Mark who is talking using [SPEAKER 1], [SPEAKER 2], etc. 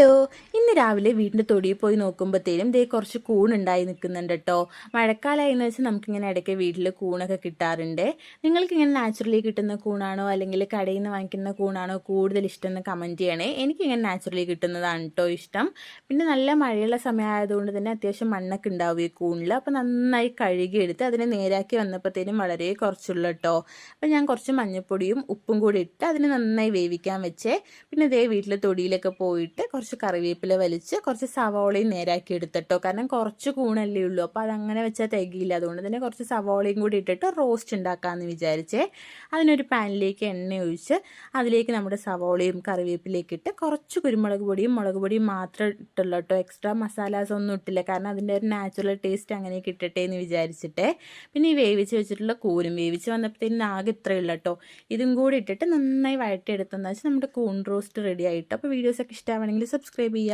[SPEAKER 1] Hello ഇന്ന് രാവിലെ വീടിന്റെ തൊടിയിൽ പോയി നോക്കുമ്പോഴത്തേനും ദേ കുറച്ച് കൂണുണ്ടായി നിൽക്കുന്നുണ്ട് കേട്ടോ മഴക്കാലമായി എന്ന് വെച്ചാൽ നമുക്കിങ്ങനെ ഇടയ്ക്ക് വീട്ടിൽ കൂണൊക്കെ കിട്ടാറുണ്ട്. നിങ്ങൾക്ക് ഇങ്ങനെ നാച്ചുറലി കിട്ടുന്ന കൂണാണോ അല്ലെങ്കിൽ കടയിൽ നിന്ന് വാങ്ങിക്കുന്ന കൂണാണോ കൂടുതൽ ഇഷ്ടം എന്ന് കമന്റ് ചെയ്യണേ. എനിക്കിങ്ങനെ നാച്ചുറലി കിട്ടുന്നതാണ് കേട്ടോ ഇഷ്ടം. പിന്നെ നല്ല മഴയുള്ള സമയമായതുകൊണ്ട് തന്നെ അത്യാവശ്യം മണ്ണൊക്കെ ഉണ്ടാവും ഈ കൂണിൽ അപ്പോൾ നന്നായി കഴുകിയെടുത്ത് അതിനെ നേരാക്കി വന്നപ്പോഴത്തേനും വളരെ കുറച്ചുള്ളൂ കേട്ടോ അപ്പോൾ ഞാൻ കുറച്ച് മഞ്ഞൾപ്പൊടിയും ഉപ്പും കൂടി ഇട്ട് അതിനെ നന്നായി വേവിക്കാൻ വെച്ചേ. പിന്നെ ഇതേ വീട്ടിലെ തൊടിയിലൊക്കെ പോയിട്ട് കുറച്ച് കറിവേപ്പില വലിച്ച് കുറച്ച് സവോളയും നേരാക്കി എടുത്തിട്ടോ. കാരണം കുറച്ച് കൂണല്ലേ ഉള്ളൂ. അപ്പോൾ അതങ്ങനെ വെച്ചാൽ തികയില്ല. അതുകൊണ്ട് തന്നെ കുറച്ച് സവോളയും കൂടി ഇട്ടിട്ട് റോസ്റ്റ് ഉണ്ടാക്കാമെന്ന് വിചാരിച്ചേ. അതിനൊരു പാനിലേക്ക് എണ്ണ ഒഴിച്ച് അതിലേക്ക് നമ്മുടെ സവോളയും കറിവേപ്പിലേക്ക് ഇട്ട് കുറച്ച് കുരുമുളക് പൊടിയും മുളക് പൊടിയും മാത്രം ഇട്ടുള്ളൂ കേട്ടോ. എക്സ്ട്രാ മസാലാസ് ഒന്നും ഇട്ടില്ല. കാരണം അതിന്റെ ഒരു നാച്ചുറൽ ടേസ്റ്റ് അങ്ങനെ കിട്ടട്ടെ എന്ന് വിചാരിച്ചിട്ട്. പിന്നെ ഈ വേവിച്ച് വെച്ചിട്ടുള്ള കൂരും വേവിച്ച് വന്നപ്പോഴത്തേനും ആകെ ഇത്രയേ ഉള്ളൂ കേട്ടോ. ഇതും കൂടി ഇട്ടിട്ട് നന്നായി വഴറ്റിയെടുത്തെന്ന് വെച്ചാൽ നമ്മുടെ കൂൺ റോസ്റ്റ് റെഡി ആയിട്ട് അപ്പോൾ വീഡിയോസൊക്കെ ഇഷ്ടമാണെങ്കിൽ സബ്സ്ക്രൈബ് ചെയ്യുക.